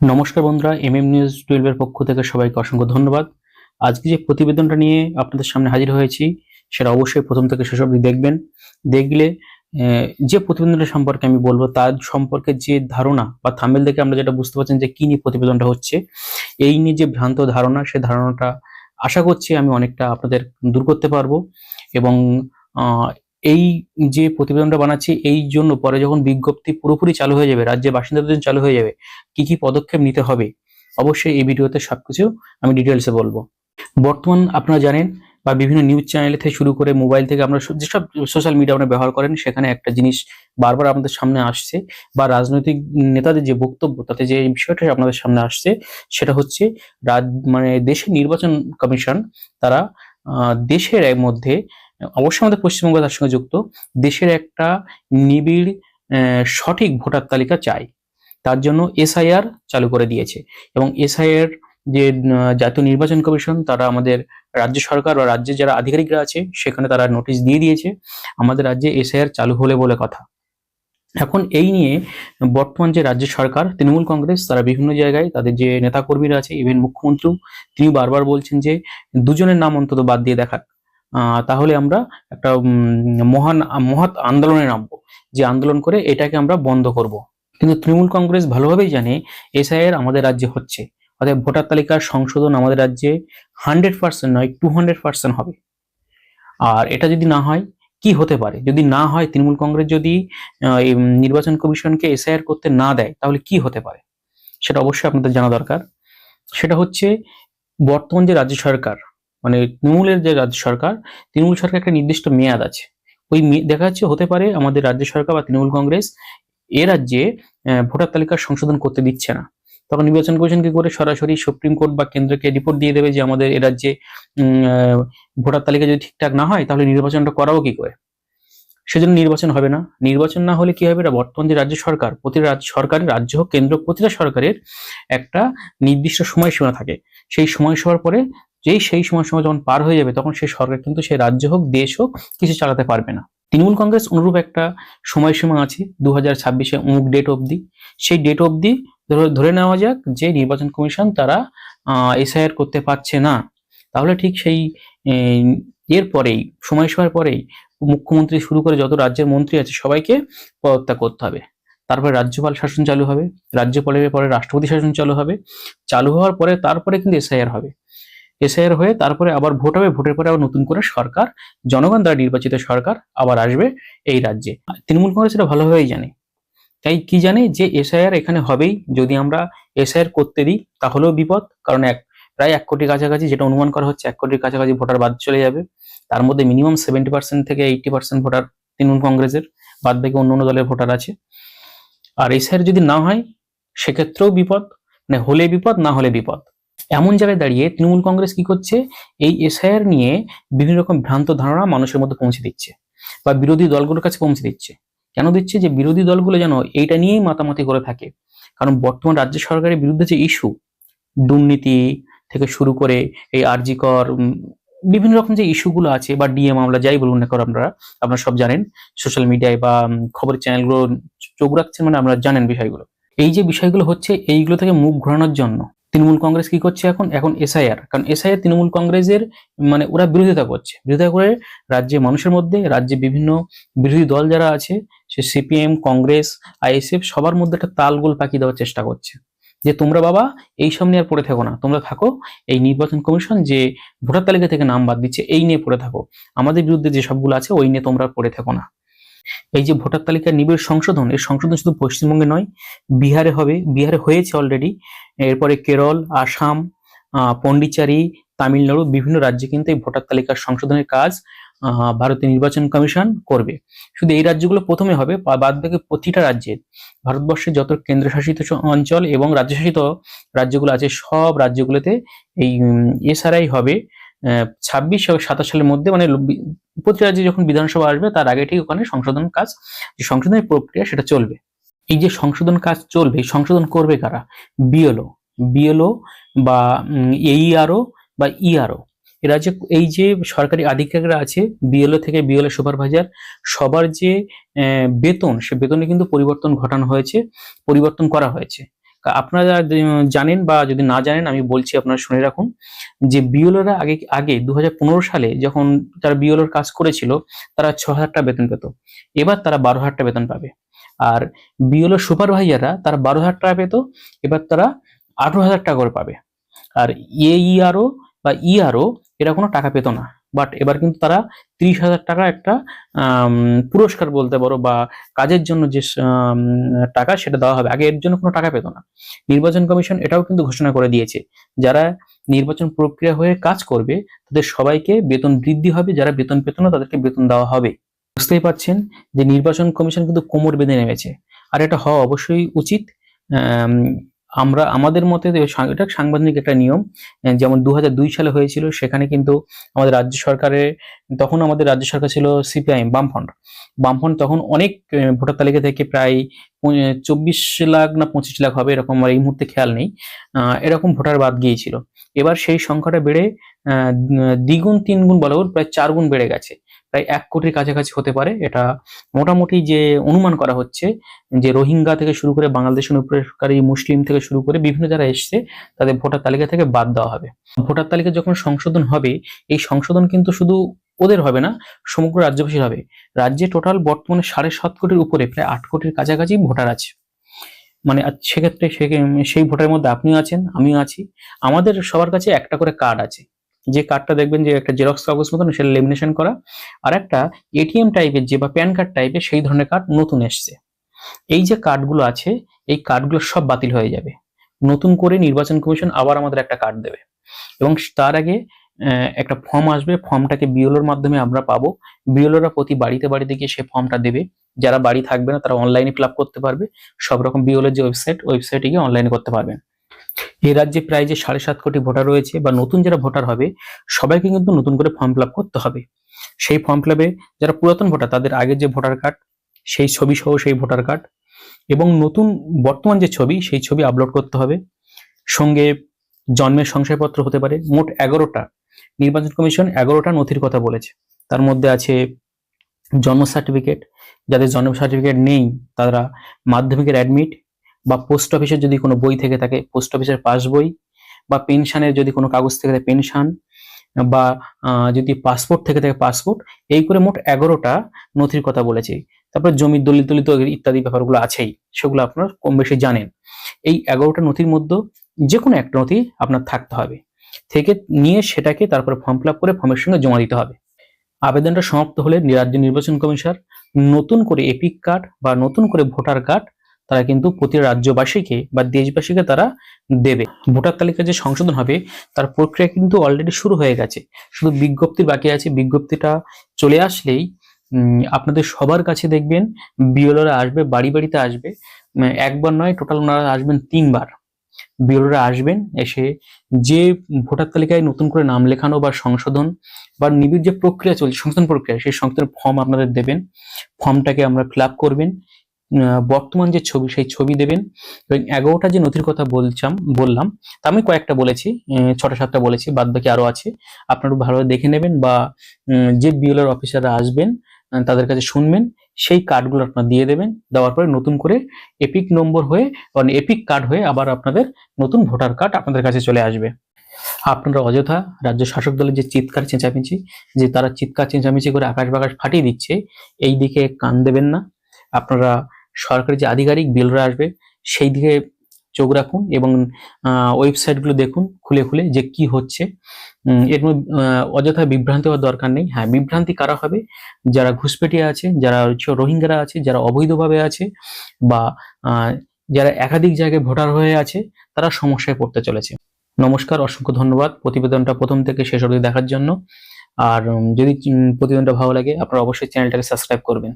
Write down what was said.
নমস্কার বন্ধুরা M M news টুয়েলভের পক্ষ থেকে সবাইকে অসংখ্য ধন্যবাদ। আজকে যে প্রতিবেদনটা নিয়ে আপনাদের সামনে হাজির হয়েছি, সেটা অবশ্যই প্রথম থেকে শেষ অবধি দেখবেন। দেখলে যে প্রতিবেদনটা সম্পর্কে আমি বলব, তার সম্পর্কে যে ধারণা বা থামেল দেখে আমরা যেটা বুঝতে পারছেন যে কী নিয়ে প্রতিবেদনটা হচ্ছে, এই নিয়ে যে ভ্রান্ত ধারণা, সে ধারণাটা আশা করছি আমি অনেকটা আপনাদের দূর করতে পারব এবং এই যে প্রতিবেদনটা বানাচ্ছি, এই জন্য পরে যখন বিজ্ঞপ্তি পুরোপুরি চালু হয়ে যাবে, রাজ্যের বাসিন্দাদের জন্য চালু হয়ে যাবে, কি কি পদক্ষেপ নিতে হবে? অবশ্যই এই ভিডিওতে সবকিছু আমি ডিটেলসে বলব। বর্তমান আপনারা জানেন বা বিভিন্ন নিউজ চ্যানেল থেকে শুরু করে মোবাইল থেকে আমরা যেসব সোশ্যাল মিডিয়া আমরা ব্যবহার করেন, সেখানে একটা জিনিস বারবার আমাদের সামনে আসছে বা রাজনৈতিক নেতাদের যে বক্তব্য, তাতে যে বিষয়টা আপনাদের সামনে আসছে, সেটা হচ্ছে রাজ মানে দেশের নির্বাচন কমিশন, তারা দেশের মধ্যে অবশ্যই আমাদের পশ্চিমবঙ্গ তার সঙ্গে যুক্ত। দেশের একটা নিবিড় সঠিক ভোটার তালিকা চাই। তার জন্য এসআইআর চালু করে দিয়েছে। এবং এসআইআর যে জাতীয় নির্বাচন কমিশন তারা আমাদের রাজ্য সরকার বা রাজ্যের যারা আধিকারিকরা আছে সেখানে তারা নোটিশ দিয়ে দিয়েছে। আমাদের রাজ্যে এসআইআর চালু হলে বলে কথা। এখন এই নিয়ে বর্তমান যে রাজ্য সরকার তৃণমূল কংগ্রেস তারা বিভিন্ন জায়গায় তাদের যে নেতাকর্মীরা আছে ইভেন মুখ্যমন্ত্রী তিনি বারবার বলছেন যে দুজনের নাম অন্তত বাদ দিয়ে আহ, তাহলে আমরা একটা মহান, মহৎ আন্দোলনে নামবো, যে আন্দোলন করে এটাকে আমরা বন্ধ করব। কিন্তু তৃণমূল কংগ্রেস ভালোভাবেই জানে, এসআইআর আমাদের রাজ্যে হচ্ছে। অর্থাৎ ভোটার তালিকার সংশোধন আমাদের রাজ্যে হান্ড্রেড পার্সেন্ট নয় টু হান্ড্রেড পার্সেন্ট হবে। আর এটা যদি না হয়, কি হতে পারে? যদি না হয়, তৃণমূল কংগ্রেস যদি নির্বাচন কমিশনকে এসআইআর করতে না দেয়, তাহলে কি হতে পারে? সেটা অবশ্যই আপনাদের জানা দরকার। সেটা হচ্ছে, বর্তমান যে রাজ্য সরকার মানে তৃণমূলের যে রাজ্য সরকার, তৃণমূল সরকার একটা নির্দিষ্ট মেয়াদ আছে। ওই দেখা যাচ্ছে হতে পারে আমাদের রাজ্য সরকার বা তৃণমূল কংগ্রেস এ রাজ্যে ভোটার তালিকার সংশোধন করতে দিচ্ছে না। তখন নির্বাচন কমিশন কি করে সরাসরি সুপ্রিম কোর্ট বা কেন্দ্রকে রিপোর্ট দিয়ে দেবে যে আমাদের এ রাজ্যে ভোটার তালিকা যদি ঠিকঠাক না হয়, তাহলে নির্বাচনটা করাবো কি করে? সেজন্য নির্বাচন হবে না। নির্বাচন না হলে কি হবে? এটা বর্তমান যে রাজ্য সরকার, প্রতিটা রাজ্য সরকারের, রাজ্য কেন্দ্র প্রতিটা সরকারের একটা নির্দিষ্ট সময়সীমা থাকে। সেই সময়সীমার পরে যেই সেই সময়সীমা যখন পার হয়ে যাবে, তখন সেই সরকার কিন্তু সেই রাজ্য হোক, দেশ হোক, কিছু চালাতে পারবে না। তৃণমূল কংগ্রেস অনুরূপ একটা সময়সীমা আছে দু হাজার ছাব্বিশে অমুক ডেট অবধি। সেই ডেট অবধি ধরে নেওয়া যাক যে নির্বাচন কমিশন তারা এসআইআর করতে পারছে না। তাহলে ঠিক সেই এর পরেই, সময়সীমার পরেই মুখ্যমন্ত্রী শুরু করে যত রাজ্যের মন্ত্রী আছে, সবাইকে পদত্যাগ করতে হবে। তারপরে রাজ্যপাল শাসন চালু হবে, রাজ্যপালের পরে রাষ্ট্রপতি শাসন চালু হবে, চালু হওয়ার পরে তারপরে কিন্তু এসআইআর হবে। এসআইআর হয়ে তারপরে আবার ভোট হবে, ভোটের পরে আবার নতুন করে সরকার, জনগণ দ্বারা নির্বাচিত সরকার আবার আসবে এই রাজ্যে। তৃণমূল কংগ্রেস এটা ভালোভাবেই জানে। তাই কি জানে যে এসআইআর এখানে হবেই। যদি আমরা এসআইআর করতে দিই, তাহলেও বিপদ। কারণ এক, প্রায় এক কোটি কাছাকাছি যেটা অনুমান করা হচ্ছে, এক কোটির কাছাকাছি ভোটার বাদ চলে যাবে। তার মধ্যে মিনিমাম সেভেন্টি পার্সেন্ট থেকে এইটি পার্সেন্ট ভোটার তৃণমূল কংগ্রেসের, বাদ বাকি অন্য অন্য দলের ভোটার আছে। আর এসআইআর যদি না হয়, সেক্ষেত্রেও বিপদ। মানে হলে বিপদ, না হলে বিপদ। এমন জায়গায় দাঁড়িয়ে তৃণমূল কংগ্রেস কি করছে? এই এসআইআর নিয়ে বিভিন্ন রকম ভ্রান্ত ধারণা মানুষের মধ্যে পৌঁছে দিচ্ছে বা বিরোধী দলগুলোর কাছে পৌঁছে দিচ্ছে। কেন দিচ্ছে? যে বিরোধী দলগুলো যেন এইটা নিয়েই মাতামাতি করে থাকে। কারণ বর্তমান রাজ্য সরকারের বিরুদ্ধে যে ইস্যু, দুর্নীতি থেকে শুরু করে এই আরজিকর বিভিন্ন রকম যে ইস্যুগুলো আছে বা ডিএ মামলা, যাই বলুন না করো আপনারা আপনারা সব জানেন, সোশ্যাল মিডিয়ায় বা খবরের চ্যানেলগুলো চোখ রাখছেন মানে আপনারা জানেন বিষয়গুলো। এই যে বিষয়গুলো হচ্ছে, এইগুলো থেকে মুখ ঘোরানোর জন্য তৃণমূল কংগ্রেস কি করছে এখন? এখন এসআইআর কারণ এসআইআর তৃণমূল কংগ্রেসের মানে ওরা বিরোধিতা করছে। বিরোধিতা করে রাজ্যে মানুষের মধ্যে, রাজ্যে বিভিন্ন বিরোধী দল যারা আছে, সে সিপিএম কংগ্রেস আইএসএফ সবার মধ্যে একটা তালগোল পাকিয়ে দেওয়ার চেষ্টা করছে। যে তোমরা বাবা, এই সব নিয়ে আর পড়ে থাকো না। তোমরা থাকো এই নির্বাচন কমিশন যে ভোটার তালিকা থেকে নাম বাদ দিচ্ছে, এই নিয়ে পড়ে থাকো। আমাদের বিরুদ্ধে যে সবগুলো আছে, ওই নিয়ে তোমরা পড়ে থাকো না। এই যে ভোটার তালিকার নিবিড় সংশোধন এই সংশোধন শুধু পশ্চিমবঙ্গে নয় বিহারে হবে বিহারে হয়েছে অলরেডি এরপরে কেরল আসাম পন্ডিচেরি তামিলনাড়ু বিভিন্ন রাজ্যে কিন্তু এই ভোটার তালিকার সংশোধনের কাজ আহ, ভারতীয় নির্বাচন কমিশন করবে। শুধু এই রাজ্যগুলো প্রথমে হবে বাদ বাকি প্রতিটা রাজ্যের ভারতবর্ষের যত কেন্দ্রশাসিত অঞ্চল এবং রাজ্যশাসিত রাজ্যগুলো আছে সব রাজ্যগুলোতে এই এসআরআই হবে। ছাব্বিশ সাতাশ সালের মধ্যে মানে প্রতি রাজ্যে যখন বিধানসভা আসবে, তার আগে ঠিক ওখানে সংশোধন কাজ, যে সংশোধনের প্রক্রিয়া সেটা চলবে। এই যে সংশোধন কাজ চলবে সংশোধন করবে কারা? বিএলও। বিএলও বা এইআরও বা ইআরও। এরা যে এই যে সরকারি আধিকারিকরা আছে, বিএলও থেকে বিএলও সুপারভাইজার, সবার যে বেতন, সে বেতনে কিন্তু পরিবর্তন ঘটানো হয়েছে, পরিবর্তন করা হয়েছে। আপনারা জানেন বা যদি না জানেন, আমি বলছি আপনারা শুনে রাখুন যে বিওলোরা আগে আগে দু হাজার পনেরো সালে যখন তারা বিওলোর কাজ করেছিল, তারা ছ হাজার টাকা বেতন পেত। এবার তারা বারো হাজারটা বেতন পাবে। আর বিওলো সুপারভাইজাররা তারা বারো হাজার টাকা পেত, এবার তারা আঠারো হাজার টাকা করে পাবে। আর এইআরও বা ইআরও এরা কোনো টাকা পেত না। বাট এবার কিন্তু তারা তিরিশ হাজার টাকা একটা পুরস্কার বলতে পারো বা কাজের জন্য যে টাকা সেটা দেওয়া হবে। আগে এর জন্য কোনো টাকা পেত না। নির্বাচন কমিশন এটাও কিন্তু ঘোষণা করে দিয়েছে। যারা নির্বাচন প্রক্রিয়া হয়ে কাজ করবে, তাদের সবাইকে বেতন বৃদ্ধি হবে। যারা বেতন পেত না, তাদেরকে বেতন দেওয়া হবে। বুঝতেই পারছেন যে নির্বাচন কমিশন কিন্তু কোমর বেঁধে নেমেছে। আর এটা হওয়া অবশ্যই উচিত। আমরা, আমাদের মতে এটা সাংবিধানিক একটা নিয়ম যেমন দু হাজার দুই সালে হয়েছিল, সেখানে কিন্তু আমাদের রাজ্য সরকারের, তখন আমাদের রাজ্য সরকার ছিল সিপিআইএম, বামফ্রন্ট। বামফ্রন্ট তখন অনেক ভোটার তালিকা থেকে প্রায় চব্বিশ লাখ না পঁচিশ লাখ হবে, এরকম আমার এই মুহূর্তে খেয়াল নেই। এরকম ভোটার বাদ গিয়েছিল। এবার সেই সংখ্যাটা বেড়ে দ্বিগুণ, তিনগুণ বলা প্রায় চার গুণ বেড়ে গেছে। প্রায় এক কোটির কাছাকাছি হতে পারে। এটা মোটামুটি যে অনুমান করা হচ্ছে যে রোহিঙ্গা থেকে শুরু করে বাংলাদেশ অনুপ্রবেশকারী মুসলিম থেকে শুরু করে বিভিন্ন যারা এসছে, তাদের ভোটার তালিকা থেকে বাদ দেওয়া হবে। ভোটার তালিকা যখন সংশোধন হবে, এই সংশোধন কিন্তু শুধু ওদের হবে না, সমগ্র রাজ্যবাসীর হবে। রাজ্যে টোটাল বর্তমানে সাড়ে সাত কোটির উপরে, প্রায় আট কোটির কাছাকাছি ভোটার আছে। মানে সেক্ষেত্রে সেই ভোটারের মধ্যে আপনিও আছেন, আমিও আছি। আমাদের সবার কাছে একটা করে কার্ড আছে। যে কার্ডটা দেখবেন যে একটা জেরক্স কাগজ মতন, সেটা লেমিনেশন করা। আর একটা এটিএম টাইপের যে বা প্যান কার্ড টাইপের সেই ধরনের কার্ড নতুন এসছে। এই যে কার্ডগুলো আছে, এই কার্ডগুলো সব বাতিল হয়ে যাবে। নতুন করে নির্বাচন কমিশন আবার আমাদের একটা কার্ড দেবে। এবং তার আগে একটা ফর্ম আসবে। ফর্মটাকে বিওলোর মাধ্যমে আমরা পাবো। বিওলোরা প্রতি বাড়িতে বাড়িতে গিয়ে সে ফর্মটা দেবে। যারা বাড়ি থাকবে না, তারা অনলাইনে ফিল করতে পারবে। সব রকম বিওলোর যে ওয়েবসাইট ওয়েবসাইটে গিয়ে অনলাইনে করতে পারবেন। এই রাজ্যে প্রায় যে সাড়ে সাত কোটি ভোটার রয়েছে বা নতুন যারা ভোটার হবে, সবাইকে কিন্তু নতুন করে ফর্ম ফিল করতে হবে। সেই ফর্ম ফিল যারা পুরাতন ভোটার, তাদের আগের যে ভোটার কার্ড সেই ছবি সহ সেই ভোটার কার্ড এবং নতুন বর্তমান যে ছবি, সেই ছবি আপলোড করতে হবে। সঙ্গে জন্মের শংসাপত্র হতে পারে, মোট এগারোটা। নির্বাচন কমিশন এগারোটা নথির কথা বলেছে। তার মধ্যে আছে জন্ম সার্টিফিকেট যাদের জন্ম সার্টিফিকেট নেই, তারা মাধ্যমিকের অ্যাডমিট বা পোস্ট অফিসের যদি কোনো বই থেকে থাকে পোস্ট অফিসের পাস বই বা পেনশনের যদি কোনো কাগজ থেকে থাকে পেনশন বা যদি পাসপোর্ট থেকে থাকে পাসপোর্ট এই করে মোট এগারোটা নথির কথা বলেছে। তারপরে জমির দলিত দলিত ইত্যাদি ব্যাপারগুলো আছেই, সেগুলো আপনারা কম বেশি জানেন। এই এগারোটা নথির মধ্যে যে কোনো একটা নথি আপনার থাকতে হবে। থেকে নিয়ে সেটাকে তারপরে ফর্ম ফিল করে ফর্মের সঙ্গে জমা দিতে হবে। আবেদনটা সমাপ্ত হলে রাজ্য নির্বাচন কমিশন নতুন করে এপিক কার্ড বা নতুন করে ভোটার কার্ড তারা কিন্তু প্রতি রাজ্যবাসীকে বা দেশবাসীকে তারা দেবে। ভোটার তালিকা যে সংশোধন হবে, তার প্রক্রিয়া কিন্তু অলরেডি শুরু হয়ে গেছে। শুধু বিজ্ঞপ্তির বাকি আছে। বিজ্ঞপ্তিটা চলে আসলেই আপনাদের সবার কাছে দেখবেন, বিএলওরা আসবে, বাড়ি বাড়িতে আসবে। একবার নয় টোটাল ওনারা আসবেন তিনবার। বিএলওরা আসবেন, এসে যে ভোটার তালিকায় নতুন করে নাম লেখানো বা সংশোধন বা নিবিড় যে প্রক্রিয়া চলছে, সংশোধন প্রক্রিয়া, সেই সংশোধন ফর্ম আপনাদের দেবেন। ফর্মটাকে আমরা ফিল করবেন। বর্তমান যে ছবি, সেই ছবি দেবেন। এবং এগারোটা যে নথির কথা বলছাম, বললাম, তা আমি কয়েকটা বলেছি ছটা সাতটা বলেছি বাদ বাকি আরও আছে। আপনারা ভালোভাবে দেখে নেবেন বা যে বিএলআর অফিসাররা আসবেন তাদের কাছে শুনবেন, সেই কার্ডগুলো আপনারা দিয়ে দেবেন, দেওয়ার পরে নতুন করে এপিক নম্বর হয়ে মানে এপিক কার্ড হয়ে আবার আপনাদের নতুন ভোটার কার্ড আপনাদের কাছে চলে আসবে। আপনারা অযথা রাজ্য শাসক দলের যে চিৎকার চেঁচামেচি, যে তারা চিৎকার চেঁচামেচি করে আকাশ বাকাশ ফাটিয়ে দিচ্ছে, এই দিকে কান দেবেন না। আপনারা সরকারি যে আধিকারিক বিলরা আসবে, সেই দিকে চোখ রাখুন এবং ওয়েবসাইটগুলো দেখুন খুলে খুলে যে কি হচ্ছে। এর মধ্যে অযথা বিভ্রান্তি হওয়ার দরকার নেই। হ্যাঁ বিভ্রান্তি কারা হবে? যারা ঘুষপেটিয়া আছে, যারা রোহিঙ্গারা আছে, যারা অবৈধভাবে আছে বা যারা একাধিক জায়গায় ভোটার হয়ে আছে, তারা সমস্যায় পড়তে চলেছে। নমস্কার, অসংখ্য ধন্যবাদ। প্রতিবেদনটা প্রথম থেকে শেষ অবধি দেখার জন্য। আর যদি প্রতিবেদনটা ভালো লাগে, আপনারা অবশ্যই চ্যানেলটাকে সাবস্ক্রাইব করবেন।